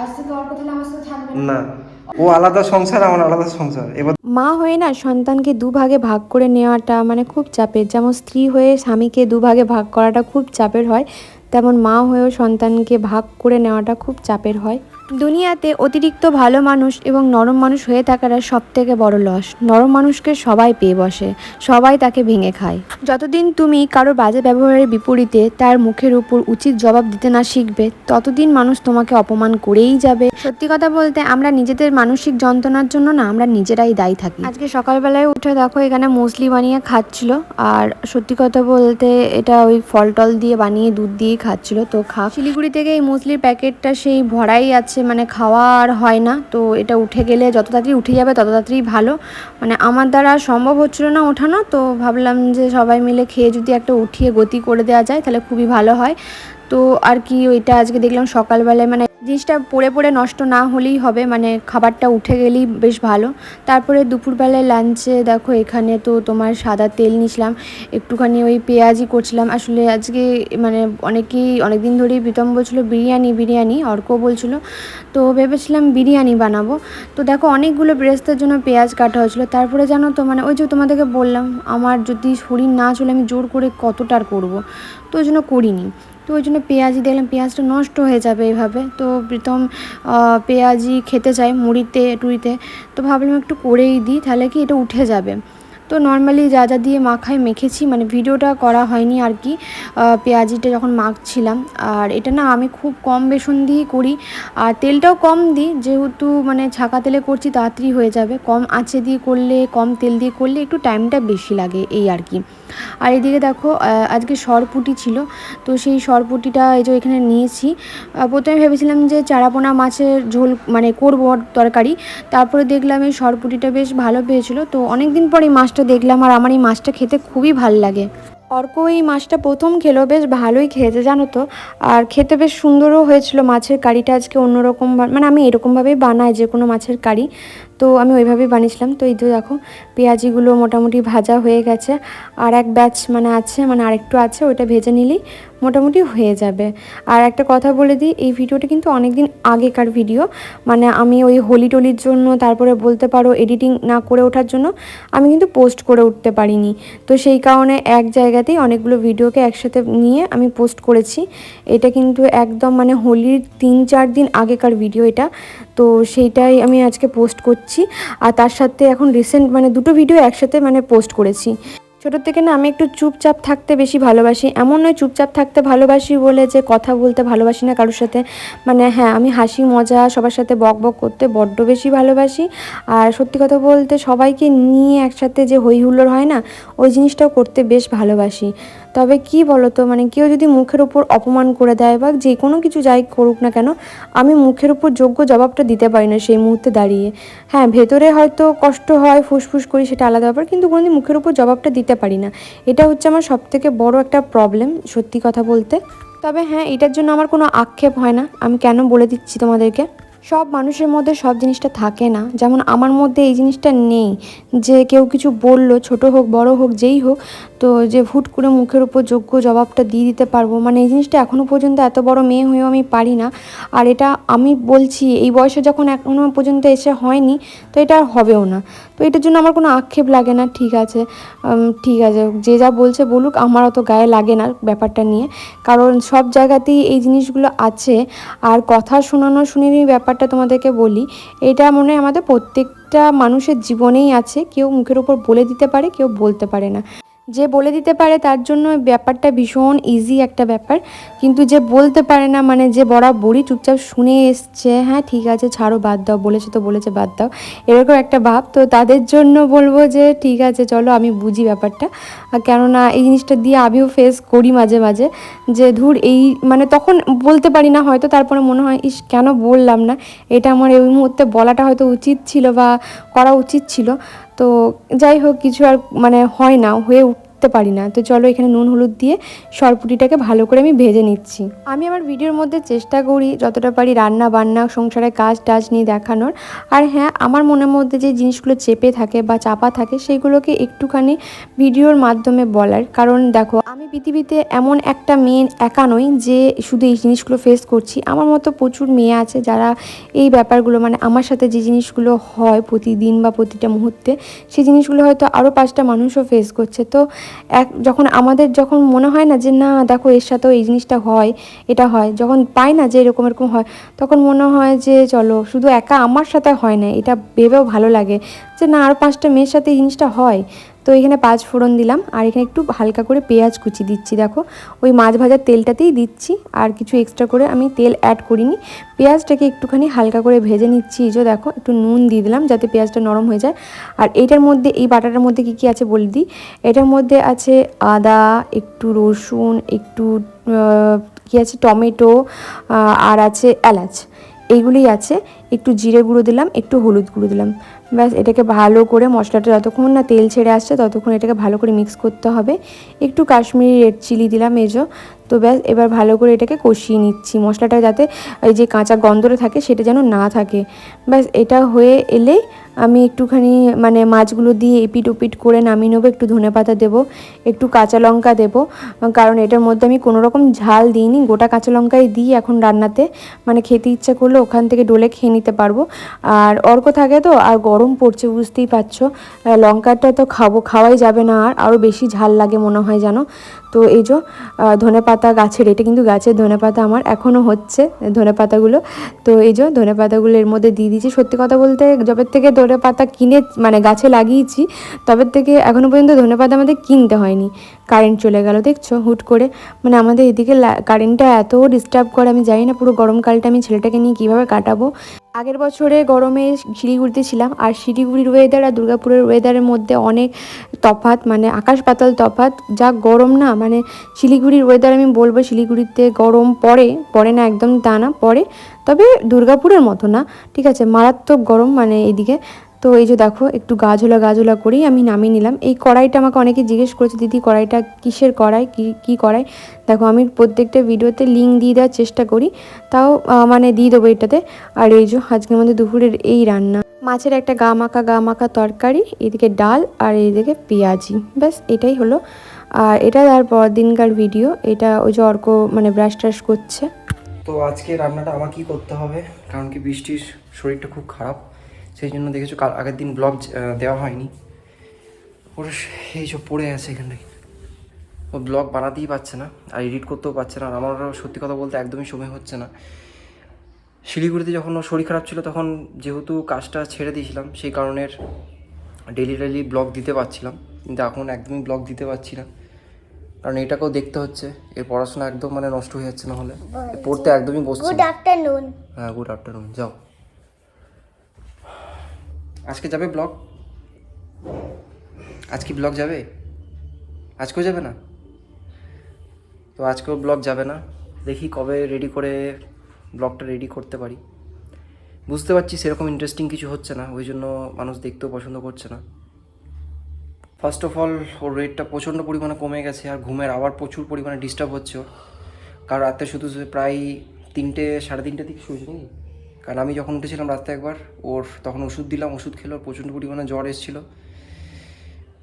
আজ থেকে অর্ক তাহলে আমার সাথে থাকবে না। না। ও আলাদা সংসার আমার আলাদা সংসার। এবার মা হয়ে না সন্তানকে দুভাগে ভাগ করে নেওয়াটা মানে খুব চাপের। যেমন স্ত্রী হয়ে স্বামীকে দুভাগে ভাগ করাটা খুব চাপের হয় তেমন মা হয়েও সন্তানকে ভাগ করে নেওয়াটা খুব চাপের হয়। দুনিয়াতে অতিরিক্ত ভালো মানুষ এবং নরম মানুষ হয়ে থাকাটা সব থেকে বড় লস। নরম মানুষকে সবাই পেয়ে বসে, সবাই তাকে ভেঙে খায়। যতদিন তুমি কারও বাজে ব্যবহারের বিপরীতে তার মুখের উপর উচিত জবাব দিতে না শিখবে, ততদিন মানুষ তোমাকে অপমান করেই যাবে। সত্যি কথা বলতে আমরা নিজেদের মানসিক যন্ত্রণার জন্য না, আমরা নিজেরাই দায়ী থাকি। আজকে সকালবেলায় উঠে দেখো এখানে মুসলি বানিয়ে খাচ্ছিল, আর সত্যি কথা বলতে এটা ওই ফল টল দিয়ে বানিয়ে দুধ দিয়ে খাচ্ছিল, তো খা। শিলিগুড়ি থেকে এই মুসলির প্যাকেটটা সেই ভরাই আছে। মানে খাওয়া আর হয় না। তো এটা উঠে গেলে যত তাড়াতাড়ি উঠে যাবে তত তাড়াতাড়ি ভালো। মানে আমার দ্বারা সম্ভব হচ্ছিল না ওঠানো, তো ভাবলাম যে সবাই মিলে খেয়ে যদি একটা উঠিয়ে গতি করে দেওয়া যায়, তাহলে খুবই ভালো হয়। তো আর কি ওইটা আজকে দেখলাম সকালবেলায় মানে জিনিসটা পড়ে পড়ে নষ্ট না হলেই হবে মানে খাবারটা উঠে গেলেই বেশ ভালো। তারপরে দুপুরবেলায় লাঞ্চে দেখো এখানে তো তোমার সাদা তেল নিছিলাম একটুখানি ওই পেঁয়াজি করছিলাম। আসলে আজকে মানে অনেকেই অনেক দিন ধরেই প্রীতম বলছিল বিরিয়ানি বিরিয়ানি, অর্ক বলছিল, তো ভেবেছিলাম বিরিয়ানি বানাবো। তো দেখো অনেকগুলো ব্রেস্তের জন্য পেঁয়াজ কাটা হয়েছিলো। তারপরে জানো তো মানে ওই যে তোমাদেরকে বললাম, আমার যদি শরীর না চলে আমি জোর করে কতটার করব? তো ওই জন্য করিনি। তো ওই জন্য পেঁয়াজি দেখলাম, পেঁয়াজটা নষ্ট হয়ে যাবে এইভাবে। তো প্রথম পেঁয়াজি খেতে চাই মুড়িতে, টুড়িতে। তো ভাবলাম একটু করেই দিই, তাহলে কি এটা উঠে যাবে। তো নর্মালি যা যা দিয়ে মাখায় মেখেছি মানে ভিডিওটা করা হয়নি আর কি। পেঁয়াজিটা যখন মাখছিলাম, আর এটা না আমি খুব কম বেসন দিয়েই করি। আর তেলটাও কম দিই, যেহেতু মানে ছাকা তেলে করছি তাড়াতাড়ি হয়ে যাবে। কম আঁচে দিয়ে করলে, কম তেল দিয়ে করলে একটু টাইমটা বেশি লাগে এই আর কি। আর এদিকে দেখো আজকে সরপুটি ছিল, তো সেই সরপুটিটা এই যে এখানে নিয়েছি। প্রথমে ভেবেছিলাম যে চারাপোনা মাছের ঝোল মানে করব তরকারি। তারপরে দেখলাম এই সরপুটিটা বেশ ভালো পেয়েছিল তো অনেক দিন পর এই মাছটা দেখলাম আর আমার এই মাছটা খেতে খুবই ভালো লাগে। অর্ক এই মাছটা প্রথম খেলো, বেশ ভালোই খেয়েছে জানো তো। আর খেতে বেশ সুন্দরও হয়েছিল মাছের কারিটা। আজকে অন্যরকম মানে আমি এরকমভাবেই বানাই যে কোনো মাছের কারি। তো আমি ওইভাবেই বানিয়েছিলাম। তো এই তো দেখো, পেঁয়াজিগুলো মোটামুটি ভাজা হয়ে গেছে। আর এক ব্যাচ মানে আছে মানে আরেকটু আছে, ওইটা ভেজে নিলেই মোটামুটি হয়ে যাবে। আর একটা কথা বলে দিই, এই ভিডিওটা কিন্তু অনেক দিন আগেকার ভিডিও। মানে আমি ওই হোলি টোলির জন্য, তারপরে বলতে পারো এডিটিং না করে ওঠার জন্য, আমি কিন্তু পোস্ট করে উঠতে পারিনি। তো সেই কারণে এক জায়গাতেই অনেকগুলো ভিডিওকে একসাথে নিয়ে আমি পোস্ট করেছি। এটা কিন্তু একদম মানে হোলির তিন চার দিন আগেকার ভিডিও এটা। তো সেইটাই আমি আজকে পোস্ট করছি। আর তার সাথে এখন রিসেন্ট মানে দুটো ভিডিও একসাথে মানে পোস্ট করেছি। ছোটোর থেকে না আমি একটু চুপচাপ থাকতে বেশি ভালোবাসি। এমন নয় চুপচাপ থাকতে ভালোবাসি বলে যে কথা বলতে ভালোবাসি না কারোর সাথে। মানে হ্যাঁ আমি হাসি, মজা, সবার সাথে বক বক করতে বড্ড বেশি ভালোবাসি। আর সত্যি কথা বলতে সবাইকে নিয়ে একসাথে যে হই হুল্লোড় হয় না, ওই জিনিসটাও করতে বেশ ভালোবাসি। তবে কি বলো তো মানে কেউ যদি মুখের উপর অপমান করে দেয় বা যে কোনো কিছু যাই করুক না কেন, আমি মুখের উপর যোগ্য জবাবটা দিতে পারি না সেই মুহূর্তে দাঁড়িয়ে। হ্যাঁ ভেতরে হয়তো কষ্ট হয়, ফুসফুস করি সেটা আলাদা ব্যাপার, কিন্তু কোনোদিন মুখের উপর জবাবটা দিতে পারি না। এটা হচ্ছে আমার সবথেকে বড় একটা প্রবলেম সত্যি কথা বলতে। তবে হ্যাঁ এটার জন্য আমার কোনো আক্ষেপ হয় না। আমি কেন বলে দিচ্ছি তোমাদেরকে? সব মানুষের মধ্যে সব জিনিসটা থাকে না। যেমন আমার মধ্যে এই জিনিসটা নেই যে কেউ কিছু বলল, ছোট হোক, বড় হোক, যেই হোক, তো যে হুট করে মুখের উপর যোগ্য জবাবটা দিয়ে দিতে পারব। মানে এই জিনিসটা এখনও পর্যন্ত এত বড় মেয়ে হয়েও আমি পারি না। আর এটা আমি বলছি, এই বয়সে যখন এখনও পর্যন্ত এসে হয়নি, তো এটা আর হবেও না। তো এটার জন্য আমার কোনো আক্ষেপ লাগে না, ঠিক আছে ঠিক আছে, যে যা বলছে বলুক আমার অত গায়ে লাগে না ব্যাপারটা নিয়ে। কারণ সব জায়গাতেই এই জিনিসগুলো আছে। আর কথা শোনানো শুনিনি ব্যাপারটা তোমাদেরকে বলি, এটা মনে হয় আমাদের প্রত্যেকটা মানুষের জীবনেই আছে। কেউ মুখের উপর বলে দিতে পারে, কেউ বলতে পারে না। যে বলে দিতে পারে তার জন্য ব্যাপারটা ভীষণ ইজি একটা ব্যাপার। কিন্তু যে বলতে পারে না মানে যে বরাবরই চুপচাপ শুনে এসছে হ্যাঁ ঠিক আছে, ছাড়ো, বাদ দাও, বলেছে তো বলেছে, বাদ দাও। এরকম একটা ভাব। তো তাদের জন্য বলব যে, ঠিক আছে, চলো, আমি বুঝি ব্যাপারটা। কেননা এই জিনিসটা দিয়ে আমিও ফেস করি মাঝে মাঝে, যে ধুর এই মানে তখন বলতে পারি না, হয়তো তারপরে মনে হয়, ইস, কেন বললাম না? এটা আমার এই মুহূর্তে বলাটা হয়তো উচিত ছিল বা করা উচিত ছিল। তো যাই হোক কিছু আর মানে হয় না হয়ে উঠতে পারি না। তো চলো এখানে নুন, হলুদ দিয়ে সরপুটিটাকে ভালো করে আমি ভেজে নিচ্ছি। আমি আমার ভিডিওর মধ্যে চেষ্টা করি যতটা পারি রান্না, বান্না সংসারে কাজ টাজ নিয়ে দেখানোর। আর হ্যাঁ আমার মনের মধ্যে যে জিনিসগুলো চেপে থাকে বা চাপা থাকে সেইগুলোকে একটুখানি ভিডিওর মাধ্যমে বলার। কারণ দেখো, আমি পৃথিবীতে এমন একটা মেয়ে একা নই যে শুধু এই জিনিসগুলো ফেস করছি। আমার মতো প্রচুর মেয়ে আছে যারা এই ব্যাপারগুলো মানে আমার সাথে যে জিনিসগুলো হয় প্রতিদিন বা প্রতিটা মুহূর্তে সেই জিনিসগুলো হয়তো আরও পাঁচটা মানুষও ফেস করছে। তো এক, যখন আমাদের যখন মনে হয় না যে, না, দেখো, এর সাথেও এই জিনিসটা হয়, এটা হয়। যখন পাই না যে, এরকম এরকম হয়, তখন মনে হয় যে, চলো, শুধু একা আমার সাথে হয় না, এটা ভেবেও ভালো লাগে যে, না, আর পাঁচটা মেয়ের সাথে এই জিনিসটা হয়। তো এখানে পাঁচ ফোড়ন দিলাম, আর এখানে একটু হালকা করে পেঁয়াজ কুচি দিচ্ছি, দেখো। ওই মাছ ভাজার তেলটাতেই দিচ্ছি, আর কিছু এক্সট্রা করে আমি তেল অ্যাড করিনি। পেঁয়াজটাকে একটুখানি হালকা করে ভেজে নিচ্ছি, এই যে দেখো, একটু নুন দিয়ে দিলাম যাতে পেঁয়াজটা নরম হয়ে যায়। আর এইটার মধ্যে, এই বাটাটার মধ্যে কী কী আছে বলে দিই? এটার মধ্যে আছে আদা, একটু রসুন, একটু কী আছে, টমেটো আর আছে এলাচ। এইগুলোই আছে। একটু জিরে গুঁড়ো দিলাম, একটু হলুদ গুঁড়ো দিলাম। ব্যাস, এটাকে ভালো করে মশলাটা যতক্ষণ না তেল ছেড়ে আসছে ততক্ষণ এটাকে ভালো করে মিক্স করতে হবে। একটু কাশ্মীরি রেড চিলি দিলাম এজো তো ব্যাস, এবার ভালো করে এটাকে কষিয়ে নিচ্ছি। মশলাটা যাতে এই যে কাঁচা গন্ধটা থাকে সেটা যেন না থাকে। ব্যাস, এটা হয়ে এলে আমি একটুখানি মানে মাছগুলো দিয়ে এপিট ওপিট করে নামিয়ে নেব, একটু ধনে পাতা দেবো, একটু কাঁচা লঙ্কা দেবো। কারণ এটার মধ্যে আমি কোনো রকম ঝাল দিইনি, গোটা কাঁচা লঙ্কাই দিই এখন রান্নাতে। মানে খেতে ইচ্ছা করলে ওখান থেকে ডলে খেয়ে নিতে পারব। আর অর্ক থাকে তো, আর গরম পড়ছে, বুঝতেই পারছ। লঙ্কাটা তো খাব, খাওয়াই যাবে না আর। আরও বেশি ঝাল লাগে মনে হয় জানো তো এই যে ধনে পাতা গাছের, এটা কিন্তু গাছের ধনে পাতা আমার এখনও হচ্ছে ধনে পাতাগুলো তো এই যে ধনে পাতাগুলো এর মধ্যে দিয়ে দিয়েছি। সত্যি কথা বলতে যবের থেকে ধনে পাতা কিনে মানে গাছে লাগিয়েছি তবে থেকে এখনও পর্যন্ত ধনে পাতা আমাদের কিনতে হয়নি। কারেন্ট চলে গেল, দেখছ? হুট করে। মানে আমাদের এদিকে কারেন্টটা এত ডিস্টার্ব করে, আমি জানি না পুরো গরমকালটা আমি ছেলেটাকে নিয়ে কীভাবে কাটাবো। আগের বছরে গরমে শিলিগুড়িতে ছিলাম, আর শিলিগুড়ির ওয়েদার আর দুর্গাপুরের ওয়েদারের মধ্যে অনেক তফাৎ মানে আকাশ পাতাল তফাৎ। যা গরম না মানে শিলিগুড়ির ওয়েদার আমি বলব শিলিগুড়িতে গরম পড়ে পড়ে না একদম তা না, পড়ে। তবে দুর্গাপুরের মতো না, ঠিক আছে, মারাত্মক গরম মানে এদিকে। তো এই যে দেখো, একটু গাছলা গাছলা করেই আমি নামিয়ে নিলাম। এই কড়াইটা আমাকে অনেকে জিজ্ঞেস করেছে, দিদি, কড়াইটা কিসের কড়াই? কী কী কড়াই? দেখো, আমি প্রত্যেকটা ভিডিওতে লিঙ্ক দিয়ে দেওয়ার চেষ্টা করি। তাও মানে দিয়ে দেবো এটাতে। আর এই যে, আজকের মধ্যে দুপুরের এই রান্না। মাছের একটা গা মাখা গা মাখা তরকারি, এদিকে ডাল আর এদিকে পেঁয়াজি। ব্যাস, এটাই হলো আর এটা তার পর দিনকার ভিডিও এটা ওই যে অর্ক মানে ব্রাশ ট্রাশ করছে। তো আজকে রান্নাটা আমাকেই করতে হবে? কারণ কি বৃষ্টির শরীরটা খুব খারাপ। সেই জন্য দেখেছ কাল আগের দিন ব্লগ দেওয়া হয়নি। এই সব পড়ে আছে এখানটায় ও ব্লগ বানাতেই পারছে না, আর এডিট করতেও পারছে না, আর আমারও সত্যি কথা বলতে একদমই সময় হচ্ছে না। শিলিগুড়িতে যখন ওর শরীর খারাপ ছিল, তখন যেহেতু কাজটা ছেড়ে দিয়েছিলাম, সেই কারণের ডেলি ডেলি ব্লগ দিতে পারছিলাম। কিন্তু এখন একদমই ব্লগ দিতে পারছি না। কারণ এটাকেও দেখতে হচ্ছে। এর পড়াশোনা একদম মানে নষ্ট হয়ে যাচ্ছে না হলে। পড়তে একদমই বসছে গুড আফটারনুন হ্যাঁ গুড আফটারনুন যাও। আজকে যাবে ব্লগ? আজকে ব্লগ যাবে? আজকেও যাবে না? তো আজকেও ব্লগ যাবে না। দেখি কবে রেডি করে ব্লগটা রেডি করতে পারি। বুঝতে পারছি সেরকম ইন্টারেস্টিং কিছু হচ্ছে না। ওই জন্য মানুষ দেখতেও পছন্দ করছে না। ফার্স্ট অফ অল ওর রেটটা প্রচণ্ড পরিমাণে কমে গেছে আর ঘুমের আবার প্রচুর পরিমাণে ডিস্টার্ব হচ্ছে ওর। কারণ রাতে শুধু প্রায় তিনটে, সাড়ে তিনটে দিকে শুয়েছে নাকি? কারণ আমি যখন উঠেছিলাম রাতে একবার, ওর তখন ওষুধ দিলাম, ওষুধ খেলো, ওর প্রচণ্ড পরিমাণে জ্বর এসেছিল।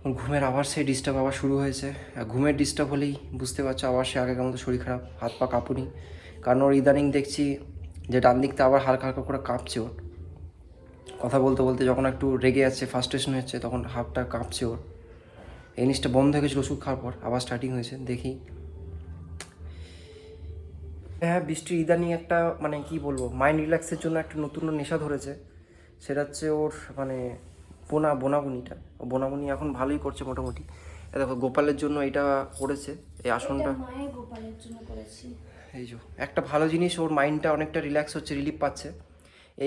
ওর ঘুমের আবার সেই ডিস্টার্ব আবার শুরু হয়েছে। আর ঘুমের ডিস্টার্ব হলেই বুঝতে পারছ, আবার সে আগেকার মতো শরীর খারাপ, হাত পা কাঁপুনি। কারণ ওর ইদানিং দেখছি যে ডান দিকটা আবার হালকা হালকা করে কাঁপছে ওর। কথা বলতে বলতে যখন একটু রেগে যাচ্ছে ফার্স্ট্রেশন হচ্ছে, তখন হাতটা কাঁপছে ওর। এই জিনিসটা বন্ধ হয়ে গেছিল ওষুধ খাওয়ার পর। আবার স্টার্টিং হয়েছে দেখি। হ্যাঁ বৃষ্টির ইদানিং একটা মানে কি বলব মাইন্ড রিল্যাক্সের জন্য একটা নতুন নেশা ধরেছে। সেটা হচ্ছে ওর মানে বোনা বোনাবুনিটা। ও বোনাবুনি এখন ভালোই করছে মোটামুটি। দেখো গোপালের জন্য এটা করেছে এই আসনটা। এই যে একটা ভালো জিনিস ওর মাইন্ডটা অনেকটা রিল্যাক্স হচ্ছে রিলিফ পাচ্ছে।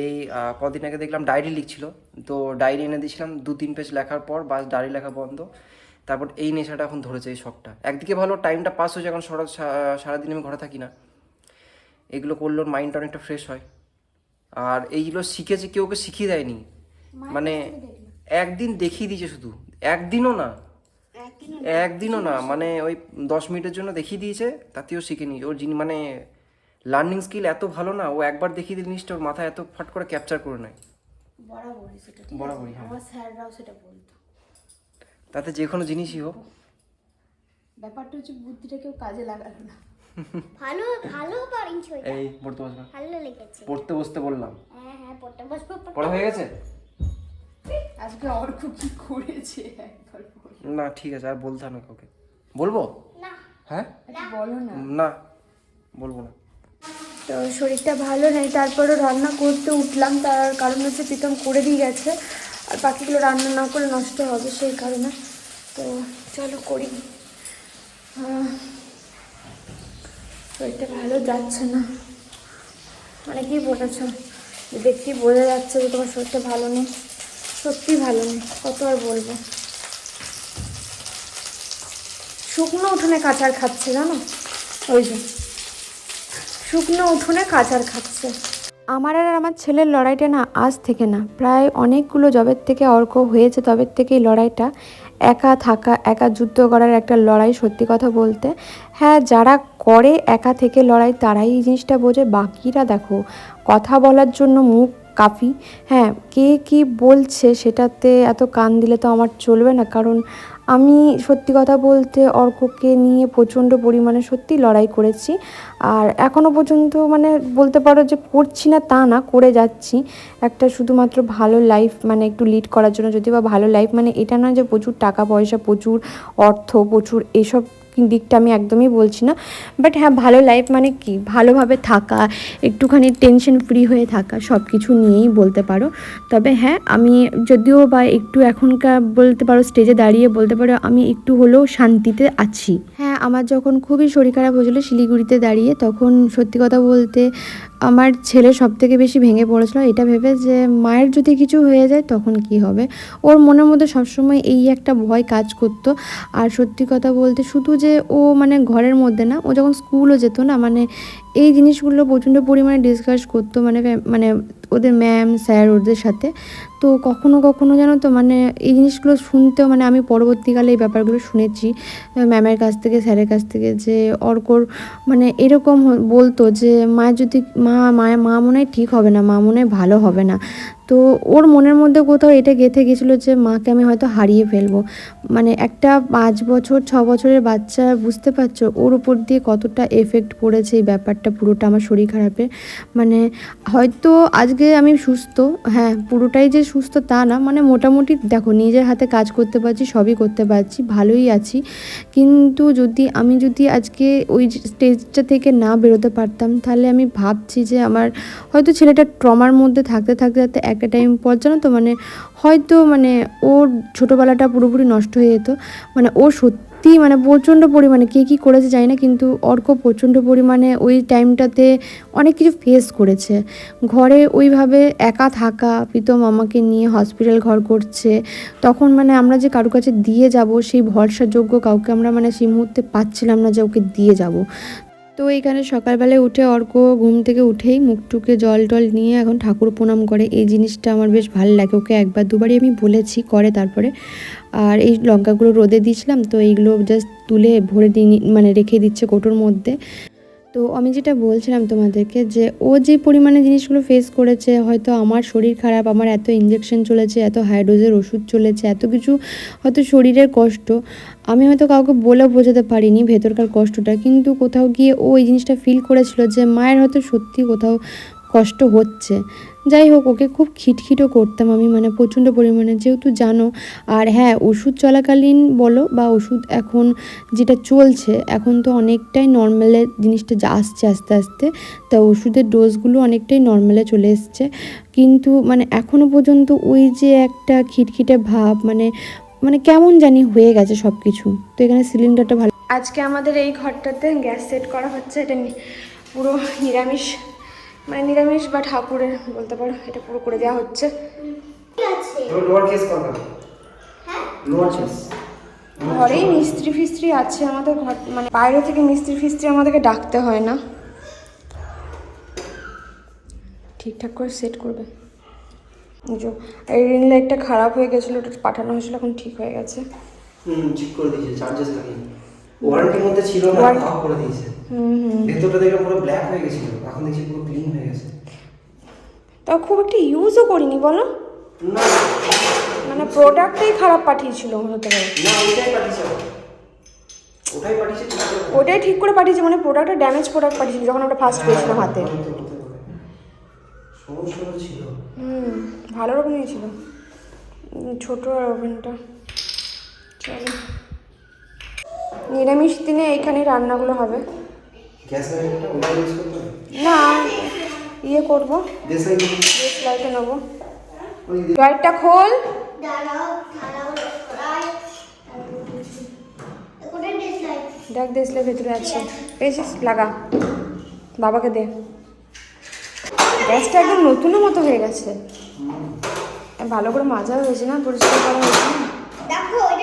এই কদিন আগে দেখলাম ডায়েরি লিখছিল। তো ডায়েরি এনে দিয়েছিলাম দু তিন পেজ লেখার পর বাস ডায়েরি লেখা বন্ধ। তারপর এই নেশাটা এখন ধরেছে এই শখটা। একদিকে ভালো টাইমটা পাস হয়েছে এখন সারা সারাদিন আমি ঘরে থাকি না। এগুলো করলে ওর মাইন্ডটা অনেকটা ফ্রেশ হয়। আর এইগুলো শিখেছে কেউ ওকে শিখিয়ে দেয়নি। মানে একদিন দেখিয়ে দিয়েছে শুধু। একদিনও না। একদিনও না? মানে ওই দশ মিনিটের জন্য দেখিয়ে দিয়েছে তাতেও শিখেনি। ওর যিনি মানে লার্নিং স্কিল এত ভালো না ও একবার দেখিয়ে দিলে জিনিসটা ওর মাথায় এত ফাট করে ক্যাপচার করে নেয়। বরাবরই সেটা বরাবরই, হ্যাঁ। আমার স্যাররাও সেটা বলতো। তাতে যে কোনো জিনিসই হোক। ব্যাপারটা হচ্ছে বুদ্ধিটা কেউ কাজে লাগালো না। ভালো ভালো ওইটা এই পড়তে বসবে। ভালো লেগেছে। পড়তে বসতে বললাম। হ্যাঁ হ্যাঁ পড়তে বসবো পড়া হয়ে গেছে? আজকে অর্ক কি করেছে? একবার না ঠিক আছে আর বলতে হবে না কাউকে। বলব? না। হ্যাঁ? একটু বলো না। না বলব না। তো শরীরটা ভালো নেই তারপরে রান্না করতে উঠলাম তার কারণ হচ্ছে প্রীতম করে দিয়ে গেছে। আর বাকিগুলো রান্না না করে নষ্ট হবে সেই কারণে। তো চলো করি। শরীরটা ভালো যাচ্ছে না। কি বলেছ দেখতেই বোঝা যাচ্ছে যে তোমার শরীরটা ভালো নেই। সত্যি ভালো নেই, কত আর বলব। শুকনো উঠোনে কাঁচার খাচ্ছে, জানো? ওই যে, শুকনো উঠোনে কাঁচার খাচ্ছে। আমার আর আমার ছেলের লড়াইটা না আজ থেকে না, প্রায় অনেকগুলো জবের থেকে অর্ক হয়েছে, তবের থেকে এই লড়াইটা। একা থাকা, একা যুদ্ধ করার একটা লড়াই সত্যি কথা বলতে। হ্যাঁ যারা করে একা থেকে লড়াই, তারাই এই জিনিসটা বোঝে, বাকিরা দেখো, কথা বলার জন্য মুখ কাফি। হ্যাঁ কে কি বলছে সেটাতে এত কান দিলে তো আমার চলবে না, কারণ আমি সত্যি কথা বলতে অর্ককে নিয়ে প্রচণ্ড পরিমাণে সত্যি লড়াই করেছি। আর এখনও পর্যন্ত মানে বলতে পারো যে করছি না তা না, করে যাচ্ছি। একটা শুধুমাত্র ভালো লাইফ মানে একটু লিড করার জন্য যদি বা ভালো লাইফ মানে এটা না যে প্রচুর টাকা পয়সা, প্রচুর অর্থ, প্রচুর এসব দিকটা আমি একদমই বলছি না। বাট হ্যাঁ ভালো লাইফ মানে কি? ভালোভাবে থাকা, একটুখানি টেনশন ফ্রি হয়ে থাকা সব কিছু নিয়েই বলতে পারো। তবে হ্যাঁ আমি যদিও বা একটু এখনকার বলতে পারো স্টেজে দাঁড়িয়ে বলতে পারো, আমি একটু হলেও শান্তিতে আছি। হ্যাঁ আমার যখন খুবই শরীর খারাপ হয়েছিলো শিলিগুড়িতে দাঁড়িয়ে, তখন সত্যি কথা বলতে আমার ছেলে সব থেকে বেশি ভেঙে পড়েছিল। এটা ভেবে যে মায়ের যদি কিছু হয়ে যায় তখন কি হবে? ওর মনের মধ্যে সবসময় এই একটা ভয় কাজ করতো। আর সত্যি কথা বলতে শুধু যে ও মানে ঘরের মধ্যে না, ও যখন স্কুলও যেত না মানে এই জিনিসগুলো প্রচণ্ড পরিমাণে ডিসকাস করতো মানে মানে ওদের ম্যাম স্যার ওদের সাথে। তো কখনো কখনো জানো তো মানে এই জিনিসগুলো শুনতেও মানে আমি পরবর্তীকালে এই ব্যাপারগুলো শুনেছি। ম্যামের কাছ থেকে স্যারের কাছ থেকে যে অর্কর মানে এরকম বলতো যে, মা যদি মা মায়ের মা মনে হয় ঠিক হবে না মা মনে হয় ভালো হবে না। তো ওর মনের মধ্যে কোথাও এটা গেঁথে গেছিল যে মাকে আমি হয়তো হারিয়ে ফেলব। মানে একটা পাঁচ বছর, ছ বছরের বাচ্চা বুঝতে পারছ, ওর উপর দিয়ে কতটা এফেক্ট পড়েছে এই ব্যাপারটা পুরোটা আমার শরীর খারাপের। মানে হয়তো আজকে আমি সুস্থ হ্যাঁ পুরোটাই যে সুস্থ তা না মানে মোটামুটি দেখো নিজের হাতে কাজ করতে পারছি, সবই করতে পারছি, ভালোই আছি। কিন্তু যদি আমি যদি আজকে ওই স্টেজটা থেকে না বেরোতে পারতাম, তাহলে আমি ভাবছি যে আমার হয়তো ছেলেটা ট্রমার মধ্যে থাকতে থাকতে থাকতে একটা টাইম পর জানো তো মানে হয়তো মানে ওর ছোটোবেলাটা পুরোপুরি নষ্ট হয়ে যেত। মানে ও সত্যি মানে প্রচণ্ড পরিমাণে, কে কী করেছে জানি না, কিন্তু অর্ক প্রচণ্ড পরিমাণে ওই টাইমটাতে অনেক কিছু ফেস করেছে। ঘরে ওইভাবে একা থাকা, প্রীতম আমাকে নিয়ে হসপিটাল ঘর করছে, তখন মানে আমরা যে কারও কাছে দিয়ে যাব, সেই ভরসাযোগ্য কাউকে আমরা মানে সেই মুহূর্তে পাচ্ছিলাম না যে ওকে দিয়ে যাব। তো এইখানে সকালবেলায় উঠে অর্ক ঘুম থেকে উঠেই মুখটুকে জল টল নিয়ে এখন ঠাকুর প্রণাম করে। এই জিনিসটা আমার বেশ ভালো লাগে। ওকে একবার দুবারই আমি বলেছি করে তারপরে। আর এই লঙ্কাগুলো রোদে দিয়েছিলাম, তো এইগুলো জাস্ট তুলে ভরে দিয়ে মানে রেখে দিচ্ছে কোটোর মধ্যে। তো আমি যেটা বলছিলাম তোমাদেরকে যে ও যে পরিমাণে জিনিসগুলো ফেস করেছে, হয়তো আমার শরীর খারাপ, আমার এত ইঞ্জেকশন চলেছে, এত হাইড্রোজের ওষুধ চলেছে, এত কিছু হয়তো শরীরের কষ্ট, আমি হয়তো কাউকে বলেও বোঝাতে পারিনি ভেতরকার কষ্টটা। কিন্তু কোথাও গিয়ে ও এই জিনিসটা ফিল করেছিল যে মায়ের হয়তো সত্যি কোথাও কষ্ট হচ্ছে। যাই হোক, ওকে খুব খিটখিটও করতাম আমি মানে প্রচণ্ড পরিমাণে। যেহেতু জানো, আর হ্যাঁ ওষুধ চলাকালীন বলো বা ওষুধ এখন যেটা চলছে, এখন তো অনেকটাই নর্মালে জিনিসটা আসছে আস্তে আস্তে, তা ওষুধের ডোজগুলো অনেকটাই নর্মালে চলে এসছে। কিন্তু মানে এখনও পর্যন্ত ওই যে একটা খিটখিটে ভাব মানে মানে কেমন জানি হয়ে গেছে সব কিছু তো এখানে সিলিন্ডারটা ভালো আজকে আমাদের এই ঘরটাতে গ্যাস সেট করা হচ্ছে। এটা পুরো নিরামিষ মানে নিরামিষ বা ঠাকুরের বলতে পারো এটা পুরো করে দেওয়া হচ্ছে। হ্যাঁ? ঘরেই মিস্ত্রি ফিস্ত্রি আছে আমাদের ঘর মানে বাইরে থেকে মিস্ত্রি ফিস্ত্রি আমাদেরকে ডাকতে হয় না। ঠিকঠাক করে সেট করবে। এই যে এই রিং লাইটটা খারাপ হয়ে গেছিল ওটা পাঠানো হয়েছিল এখন ঠিক হয়ে গেছে। হুম ঠিক করে দিয়েছে চার্জেস লাগিয়ে। ওয়ারেন্টির মধ্যে ছিল না তাও করে দিয়েছে। ভেতরটা দেখলাম পুরো ব্ল্যাক হয়ে গেছিল এখন দেখছি পুরো ক্লিন হয়ে গেছে। তাও খুব একটা ইউজও করিনি বলো? না। মানে প্রোডাক্টটাই খারাপ পাঠিয়েছিল হতে পারে। না ওইটাই পাঠিয়েছে আবার। ওটাই পাঠিয়েছে ঠিক ওটাই ঠিক করে পাঠিয়েছে মানে প্রোডাক্টটা ড্যামেজ প্রোডাক্ট পাঠিয়েছিল যখন আমরা ফার্স্ট পেয়েছিলাম হাতে। হয়তো সমস্যা ছিল। হুম ভালো রকমই ছিল। ছোট ওভেনটা। চলো। নিরামিষ দিনে এইখানে রান্নাগুলো হবে। না ইয়ে করব। গ্যাস লাইটে নেব। ওই লাইটটা খোল। দেখ দেশলে ভেতরে আছে। পেয়েছিস লাগা। বাবাকে দে। গ্যাসটা একদম নতুনের মতো হয়ে গেছে। ভালো করে মাজা হয়েছে না? পরিষ্কার করা হয়েছে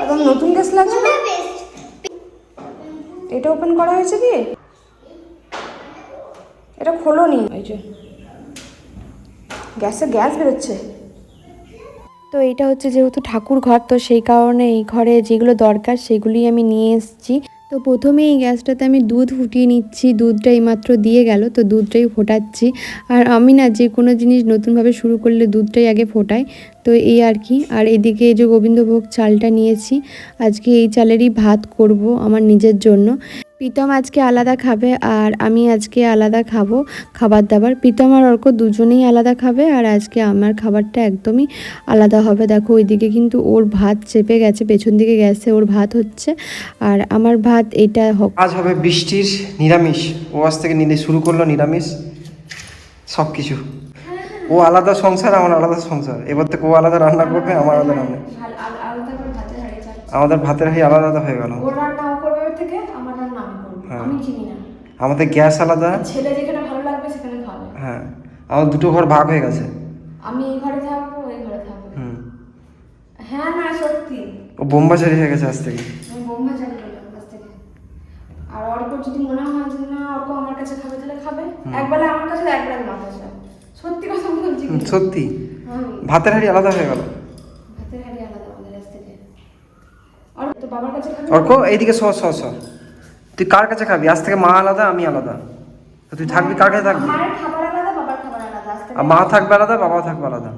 একদম নতুন গ্যাস লাগছে না? এটা ওপেন করা হয়েছে কি? এটা খোলো নি এই যে, গ্যাসে গ্যাস বেরোচ্ছে। তো এটা হচ্ছে যেহেতু ঠাকুর ঘর তো সেই কারণে এই ঘরে যেগুলো দরকার সেগুলি আমি নিয়ে এসেছি। তো প্রথমে এই গ্যাসটাতে আমি দুধ ফুটিয়ে নিচ্ছি, দুধটা এইমাত্র দিয়ে গেল, তো দুধটাই ফোটাচ্ছি। আর আমি না যে কোনো জিনিস নতুনভাবে শুরু করলে দুধটাই আগে ফোটাই, তো এই আর কি। আর এদিকে এই যে গোবিন্দভোগ চালটা নিয়েছি, আজকে এই চালেরই ভাত করব আমার নিজের জন্য। প্রীতম আজকে আলাদা খাবে আর আমি আজকে আলাদা খাব খাবার দাবার। প্রীতম আর অর্ক দুজনেই আলাদা খাবে আর আজকে আমার খাবারটা একদমই আলাদা হবে। দেখো ওইদিকে কিন্তু ওর ভাত চেপে গেছে পেছন দিকে গেছে ওর ভাত হচ্ছে। আর আমার ভাত এটা হোক আজ হবে বৃষ্টির নিরামিষ। ও আজ থেকে নিলে শুরু করল নিরামিষ সব কিছু ও আলাদা সংসার আমার আলাদা সংসার। এবার থেকে ও আলাদা রান্না করবে আমার আলাদা রান্না। আমাদের ভাতের হাই আলাদা আলাদা হয়ে গেল ওর রান্না ও করবে ওর থেকে আমার রান্না আমি হ্যাঁ। চিনি না। আমাদের গ্যাস আলাদা। ছেলে যেখানে ভালো লাগবে সেখানে খাবে। হ্যাঁ। আমার দুটো ঘর ভাগ হয়ে গেছে। আমি এই ঘরে থাকব ওই ঘরে থাকব। হ্যাঁ না সত্যি। ও বোম্বাচারি হয়ে গেছে আজ থেকে। আমি বোম্বা চালু করলাম কাছ থেকে। আর অর্ক যদি মনে হয় যে না অর্ক আমার কাছে খাবে তাহলে খাবে। একবেলা আমার কাছে একবেলা আমার কাছে সত্যি কথা বলছি সত্যি। ভাতের হাড়ি আলাদা হয়ে গেল। ভাতের হাড়ি আলাদা আমাদের কাছ থেকে। আর তো বাবার কাছে খাবে? অর্ক এইদিকে সর সর সর তুই কার কাছে খাবি? আজ থেকে মা আলাদা আমি আলাদা। তুই থাকবি কার কাছে থাকবি? আর মা থাকবে আলাদা বাবাও থাকবে আলাদা।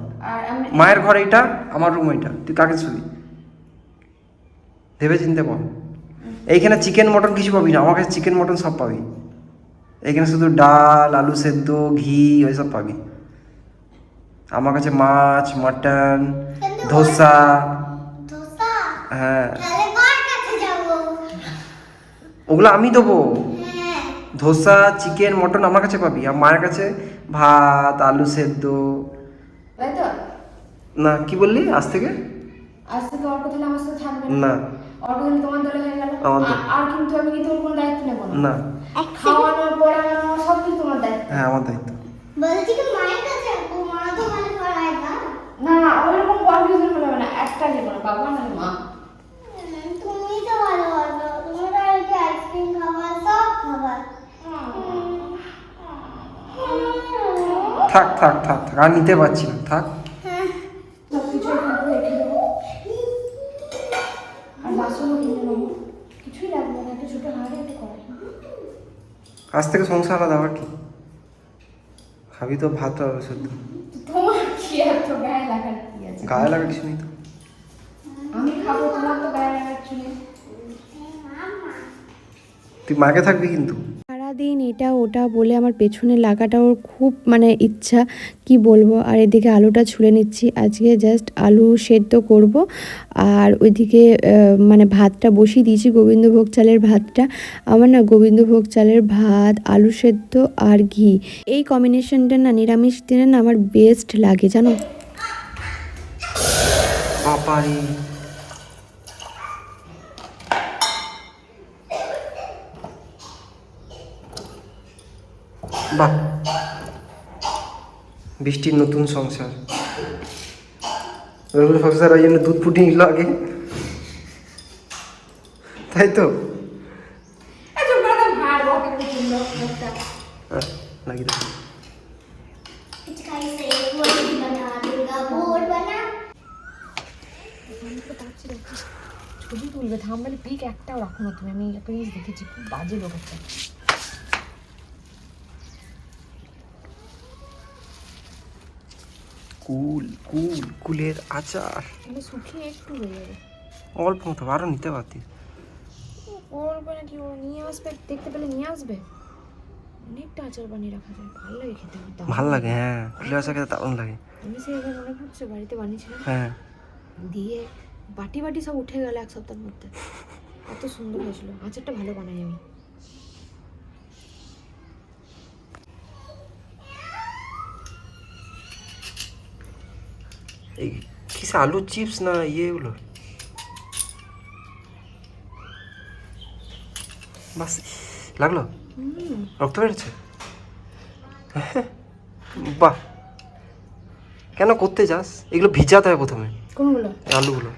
মায়ের ঘর এইটা আমার রুম এইটা। তুই কাকে শুবি ভেবে চিনতে পার এইখানে চিকেন মটন কিছু পাবি না। আমার কাছে চিকেন মটন সব পাবি। এইখানে শুধু ডাল আলু সেদ্ধ ঘি ওইসব পাবি। আমার কাছে মাছ মাটন ধোসা। হ্যাঁ তাহলে কার কাছে যাব ওগুলো আমি দেবো। হ্যাঁ ধোসা চিকেন মটন আমার কাছে পাবি। আর মায়ের কাছে ভাত আলু সেদ্ধ। না কি বললি? আজ থেকে? আজ থেকে অর্ক তাহলে আমার সাথে থাকবে না। অর্ক তাহলে তোমার দলে হয়ে গেল। আমার দলে। আর কিন্তু আমি কিন্তু ওর কোনো দায়িত্ব নেব না? না। খাওয়ানো পড়ানো সব কিছু তোমার দায়িত্ব। হ্যাঁ আমার দায়িত্ব। বলছি কি মায়ের কাছে যাব মা তো ভালো করায় না? না ওইরকম কনফিউশন হলে না একটা যে বাবা না মা। তুমি তো ভালো বলো তুমি তো আর কি আইসক্রিম খাবার সব খাবার থাক থাক থাক থাক আর নিতে পারছি না থাক। আজ থেকে সংসার আলাদা আবার কি? খাবি তো ভাত হবে শুদ্ধ তোমার কি এত গায়ে লাগার কি আছে? গায়ে লাগা কিছু নেই তো। আমি খাব তোমার তো গায়ে লাগার কিছু নেই তুই মাকে থাকবি কিন্তু। সারাদিন এটা ওটা বলে আমার পেছনে লাগাটা ওর খুব মানে ইচ্ছা কি বলব? আর এদিকে আলুটা ছুলে নিচ্ছি। আজকে জাস্ট আলু সেদ্ধ করব। আর ওইদিকে মানে ভাতটা বসিয়ে দিয়েছি গোবিন্দভোগ চালের ভাতটা। আমার না গোবিন্দভোগ চালের ভাত আলু সেদ্ধ আর ঘি। এই কম্বিনেশনটা না নিরামিষ দিনে না আমার বেস্ট লাগে জানো? বাহ। বৃষ্টির নতুন সংসার। নতুন সংসার ওই জন্য দুধ ফুটিয়ে নিল আগে। তাই তো? ছবি তুলবে থামবেলে পিক একটাও রাখো না তুমি। আমি একটা জিনিস দেখেছি খুব বাজে লোক একটা। কুল কুল কুলের আচার। মানে শুকিয়ে একটু হয়ে যাবে। অল্প মতো আরও নিতে পারতি। করবে নাকি ও নিয়ে আসবে? দেখতে পেলে নিয়ে আসবে? অনেকটা আচার বানিয়ে রাখা যায়। ভালো লাগে খেতে ভালো লাগে হ্যাঁ কুলের আচার খেতে দারুণ লাগে। আমি সে এবার মনে পড়ছে বাড়িতে বানিয়েছিলাম হ্যাঁ। দিয়ে বাটি বাটি সব উঠে গেল এক সপ্তাহের মধ্যে। এত সুন্দর হয়েছিল। আচারটা ভালো বানাই আমি। এই কিসে আলু চিপস না ইয়েগুলো বাস লাগল? রক্ত বেরোচ্ছে? বাহ। কেন করতে যাস? এগুলো ভিজাতে হয় প্রথমে। কোনগুলো? আলুগুলো।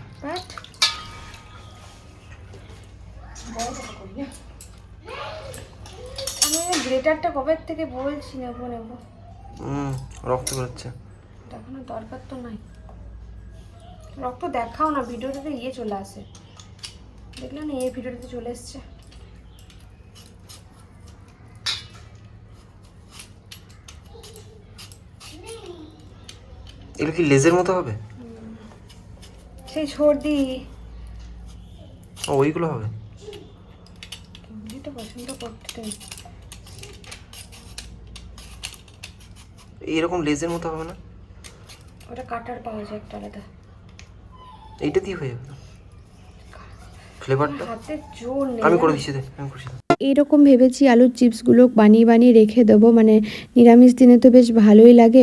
গ্রেটারটা কবে থেকে বলছি? নেব নেব। হুম রক্ত বেরোচ্ছে। এখনও দরকার তো নাই। রক্ত দেখাও না ভিডিওটাতে ইয়ে চলে আসে। দেখলে না এই ভিডিওটাতে চলে এসছে। এগুলো কি লেজের মতো হবে? সেই সর্দি। ও, ওইগুলো হবে? এটা পছন্দ করতে। এইরকম লেজের মতো হবে না? ওটা কাটার পাওয়া যায় একটা আলাদা। এইটা দিয়ে হয়ে যাবে। ফ্লেভারটা হাতে জোর নেই। আমি করে দিচ্ছি দে আমি করছি। এইরকম ভেবেছি আলুর চিপসগুলো বানিয়ে বানিয়ে রেখে দেবো। মানে নিরামিষ দিনে তো বেশ ভালোই লাগে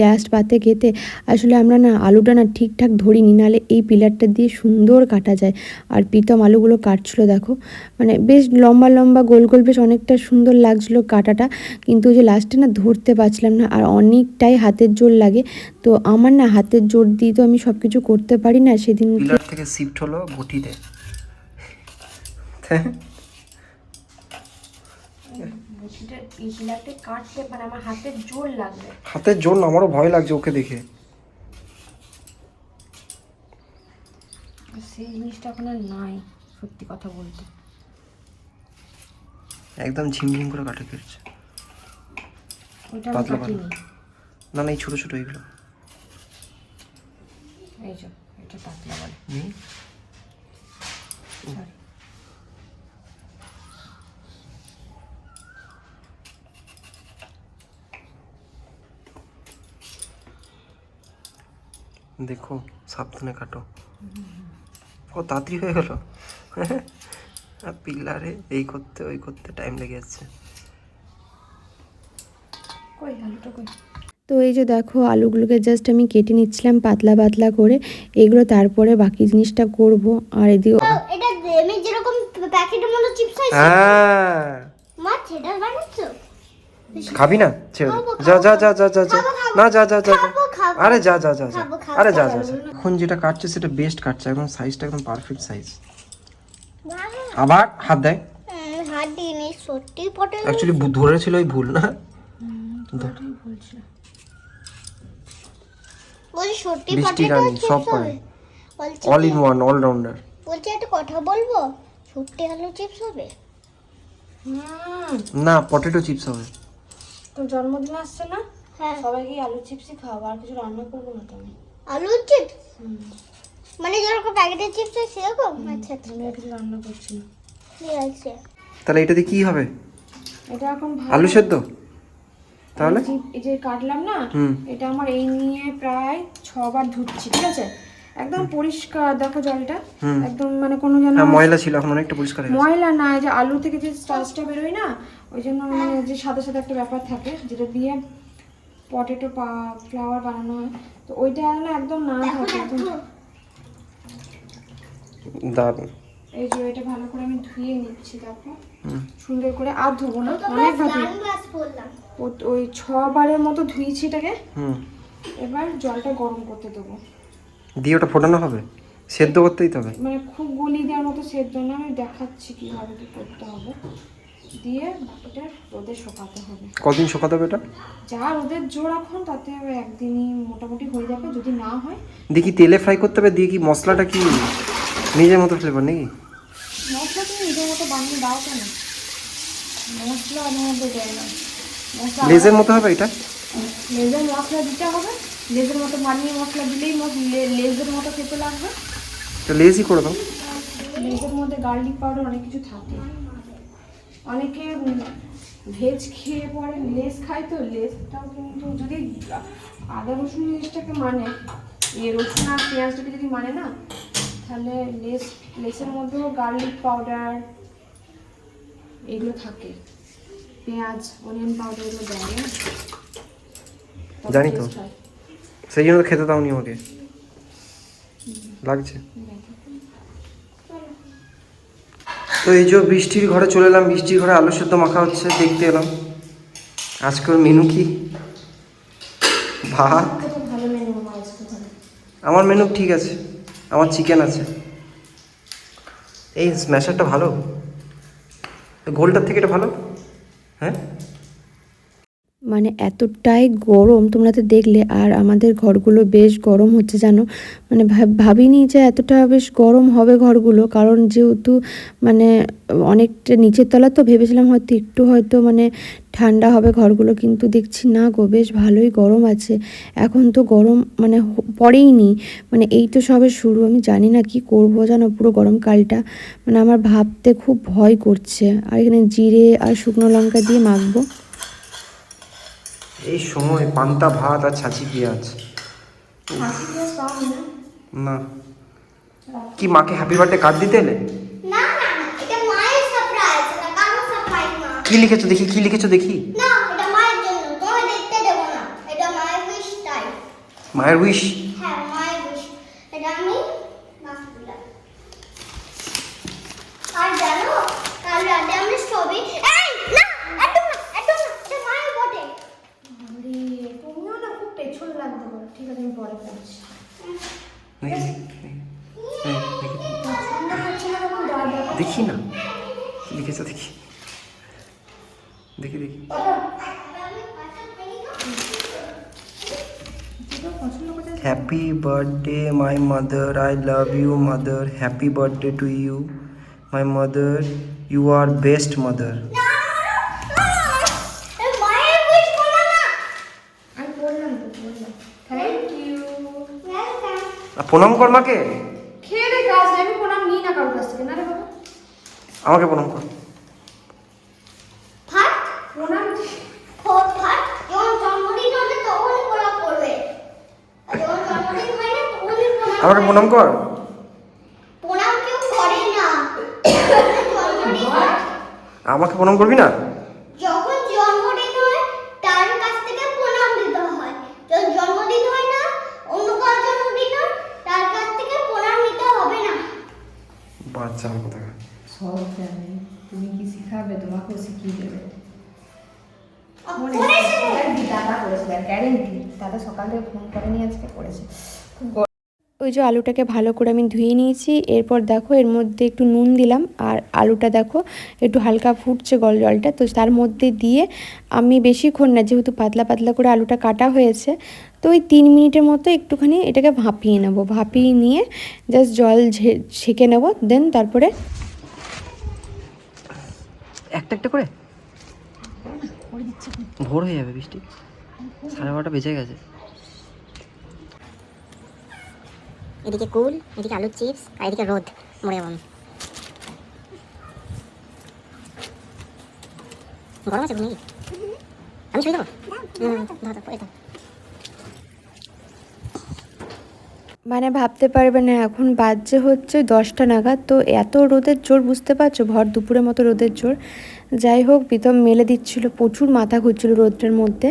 লাস্ট পাতে খেতে। আসলে আমরা না আলুটা না ঠিকঠাক ধরিনি, নাহলে এই পিলারটা দিয়ে সুন্দর কাটা যায়। আর প্রীতম আলুগুলো কাটছিল দেখো। মানে বেশ লম্বা লম্বা গোল গোল বেশ অনেকটা সুন্দর লাগছিল কাটাটা। কিন্তু যে লাস্টে না ধরতে পারছিলাম না, আর অনেকটাই হাতের জোর লাগে। তো আমার না হাতের জোর দিয়ে তো আমি সব কিছু করতে পারি না সেদিন থেকে শিফট হলো বটিতে এই পিলারটা কাটতে পারে আমার হাতের জোর লাগবে। হাতের জোর না আমারও ভয় লাগছে ওকে দেখে। সেই জিনিসটা এখন আর নাই সত্যি কথা বলতে। একদম ঝিমঝিম করে কাটে কেটেছে। ওইটা আমি পাতলা না না এই ছোটো ছোটো এইগুলো। এই যে এটা পাতলা বলে। হুম। সরি দেখো সাবধানে কাটো। ও তাড়াতাড়ি হয়ে গেল? আর পিলারে এই করতে ওই করতে টাইম লেগে যাচ্ছে। কই আলুটা কই? তো এই যে দেখো আলুগুলোকে জাস্ট আমি কেটে নিচ্ছিলাম পাতলা পাতলা করে। এগুলো তারপরে বাকি জিনিসটা করব। আর এদিকে এটা আমি যেরকম প্যাকেটের মতো চিপস হয় হ্যাঁ। মা বানাচ্ছো? খাবি না? ছেড়ে যা যা যা যা যা। না যা যা যা। আরে যা যা যা যা। আরে যা যা যা। এখন যেটা কাটছে সেটা বেস্ট কাটছে একদম সাইজটা একদম পারফেক্ট সাইজ আবার হাত দেয় হাত দিইনি সত্যি পটে অ্যাকচুয়ালি ধরেছিল ওই ভুল না? বলছি সত্যি বৃষ্টি পটেটো রানী, চিপস সব হবে? অল ইন ওয়ান অলরাউন্ডার বলছি একটা কথা বলব? সত্যি আলু চিপস হবে? হুম। না পটেটো চিপস হবে। তোর জন্মদিন আসছে না? হ্যাঁ সবাইকে আলু চিপসই খাওয়াবো আর কিছু রান্না করব না তো আমি। আলু চিপস? হুম। মানে যেরকম প্যাকেটের চিপস হয় সেরকম? আচ্ছা আচ্ছা। আমি আর কিছু রান্না করছি না। ঠিক আছে। তাহলে এটাতে কি হবে? এটা এখন ভালো। আলু সেদ্ধ? তাহলে? এই যে- কাটলাম না এটা আমার এই নিয়ে প্রায় ছবার ধুচ্ছি ঠিক আছে? একদম পরিষ্কার দেখো জলটা। হুম। একদম মানে কোনো যেন হ্যাঁ ময়লা ছিল এখন অনেকটা পরিষ্কার ময়লা না এই যে আলু থেকে যে স্টার্চটা বেরোয় না ওই জন্য মানে যে সাদা সাদা একটা ব্যাপার থাকে যেটা দিয়ে পটেটো পা ফ্লাওয়ার বানানো হয়। তো ওইটা না একদম না থাকে একদম। দারুণ। এই যে এটা ভালো করে আমি ধুয়ে নিচ্ছি দেখো। সুন্দর করে। আর ধোবো না পরলাম ও- ওই ছবারের মতো ধুইছি এটাকে। হুম। এবার জলটা গরম করতে দেবো। দিয়ে ওটা ফোটানো হবে? সেদ্ধ করতেই তো হবে? মানে খুব গলি দেওয়ার মতো সেদ্ধ না আমি দেখাচ্ছি কীভাবে কি করতে হবে। দিয়ে বাকিটা রোদে শুকাতে হবে। কদিন শুকাতে হবে এটা? যা রোদের জোর এখন তাতে একদিনই মোটামুটি হয়ে যাবে যদি না হয়। কি তেলে ফ্রাই করতে হবে? দিয়ে কি মশলাটা কি নিজের মতো ফ্লেভার নাকি? মশলা তুমি নিজের মতো বানিয়ে দাও কেন? মশলা ওর মধ্যে দেয় না। লেজের মতো হবে এটা? লেজের মশলা দিতে হবে। লেজের মতো বানিয়ে মশলা দিলেই লেজের মতো খেতে লাগবে। তো লেজই করে দাও। লেজের মধ্যে গার্লিক পাউডার অনেক কিছু থাকে। অনেকে ভেজ খেয়ে পরে লেস খায় তো লেসটাও কিন্তু যদি আদা রসুন জিনিসটাকে মানে এ রসুন আর পেঁয়াজটাকে যদি মানে না তাহলে লেস লেসের মধ্যেও গার্লিক পাউডার এগুলো থাকে। পেঁয়াজ অনিয়ন পাউডার এগুলো দেয় তবে জানি তো। সেই জন্য খেতে দাওনি আমাকে। লাগছে। তো এই যে বৃষ্টির ঘরে চলে এলাম, বৃষ্টির ঘরে আলু সেদ্ধ মাখা হচ্ছে, দেখতে এলাম। আজকের মেনু কি? ভাত? আমার মেনু ঠিক আছে, আমার চিকেন আছে। এই স্ম্যাশারটা ভালো? গোলটার থেকে এটা ভালো? হ্যাঁ? মানে এতটাই গরম তোমরা তো দেখলে, আর আমাদের ঘরগুলো বেশ গরম হচ্ছে জানো। মানে ভাব- ভাবিনি যে এতটা বেশ গরম হবে ঘরগুলো, কারণ যেহেতু মানে অনেকটা নিচের তলা তো ভেবেছিলাম হয়তো একটু হয়তো মানে ঠান্ডা হবে ঘরগুলো, কিন্তু দেখছি না গো, বেশ ভালোই গরম আছে। এখন তো গরম মানে পড়েইনি মানে এই তো সবে শুরু, আমি জানি না কি করব জানো পুরো গরমকালটা। মানে আমার ভাবতে খুব ভয় করছে, আর এখানে জিরে আর শুকনো লঙ্কা দিয়ে মাখবো। এই সময় পান্তা ভাত আর ছাঁচি পেঁয়াজ না? কি মাকে হ্যাপি বার্থডে কার্ড দিতে এলে? কি লিখেছো দেখি কি লিখেছো দেখি? মায়ের উইশ হ্যাঁ আর জানো কাল রাতে আমরা সবই এই না একদম না একদম না এটা মায়ের বটে আরে তুমিও না খুব পেছন লাগতে পারো ঠিক আছে আমি পরে করছি দেখি। এই, দেখি। না। লিখেছো দেখি। দেখি দেখি। Happy birthday my mother I love you mother happy birthday to you my mother you are best mother মায়ের উইশ করো না আমি বললাম তো বললাম থ্যাংক ইউ ওয়েলকাম প্রণাম কর মাকে। খেয়ে দে কাজ আমি প্রণাম নিই না কারোর কাছ থেকে। না রে বাবা। আমাকে প্রণাম কর। ফাট প্রণাম খোদ ফাট যখন জন্মদিন হবে তখনই প্রণাম করবে। যখন জন্মদিন হয় না তখনই প্রণাম আমাকে প্রণাম কর। প্রণাম কেউ করে না। আমাকে প্রণাম করবি না যখন জন্মদিন হয় তার কাছ থেকে প্রণাম দিতে হয় যখন জন্মদিন হয় না অন্য কার জন্মদিন হয় তার কাছ থেকে প্রণাম নিতে হবে না বাচ্চা আমার কথা সব জানে তুমি কি শিখাবে তোমাকেও শিখিয়ে দেবে করেছে দাদা করেছে গ্যারেন্টি দাদা সকাল থেকে ফোন করেনি আজকে করেছে ওই যে আলুটাকে ভালো করে আমি ধুয়ে নিয়েছি। এরপর দেখো এর মধ্যে একটু নুন দিলাম আর আলুটা দেখো একটু হালকা ফুটছে গল জলটা। তো তার মধ্যে দিয়ে আমি বেশিক্ষণ না, যেহেতু পাতলা পাতলা করে আলুটা কাটা হয়েছে, তো ওই তিন মিনিটের মতো একটুখানি এটাকে ভাপিয়ে নেব। ভাপিয়ে নিয়ে জাস্ট জল ছেঁকে নেব দেন তারপরে একটা একটা করে? ভোর হয়ে যাবে বৃষ্টি। সাড়ে বারোটা বেজে গেছে। এদিকে কুল, এদিকে আলুর চিপস, আর এদিকে রোদ, মরে যাব গরম আছে আমি শুয়ে দেবো। মানে ভাবতে পারবে না, এখন বাজছে হচ্ছে দশটা নাগাদ, তো এত রোদের জোর বুঝতে পারছ? ভর দুপুরের মতো রোদের জোর। যাই হোক প্রীতম মেলে দিচ্ছিল, প্রচুর মাথা ঘুরছিল রোদ্রের মধ্যে।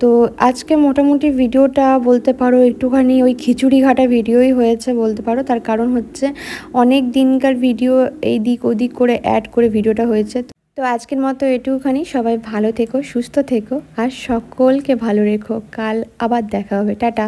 তো আজকে মোটামুটি ভিডিওটা বলতে পারো, একটুখানি ওই খিচুড়ি ঘাটা ভিডিওই হয়েছে বলতে পারো। তার কারণ হচ্ছে অনেক দিনকার ভিডিও এই দিক ওদিক করে অ্যাড করে ভিডিওটা হয়েছে। তো আজকের মতো এটুকুখানি সবাই ভালো থেকো, সুস্থ থেকো, আর সকলকে ভালো রেখো। কাল আবার দেখা হবে। টাটা।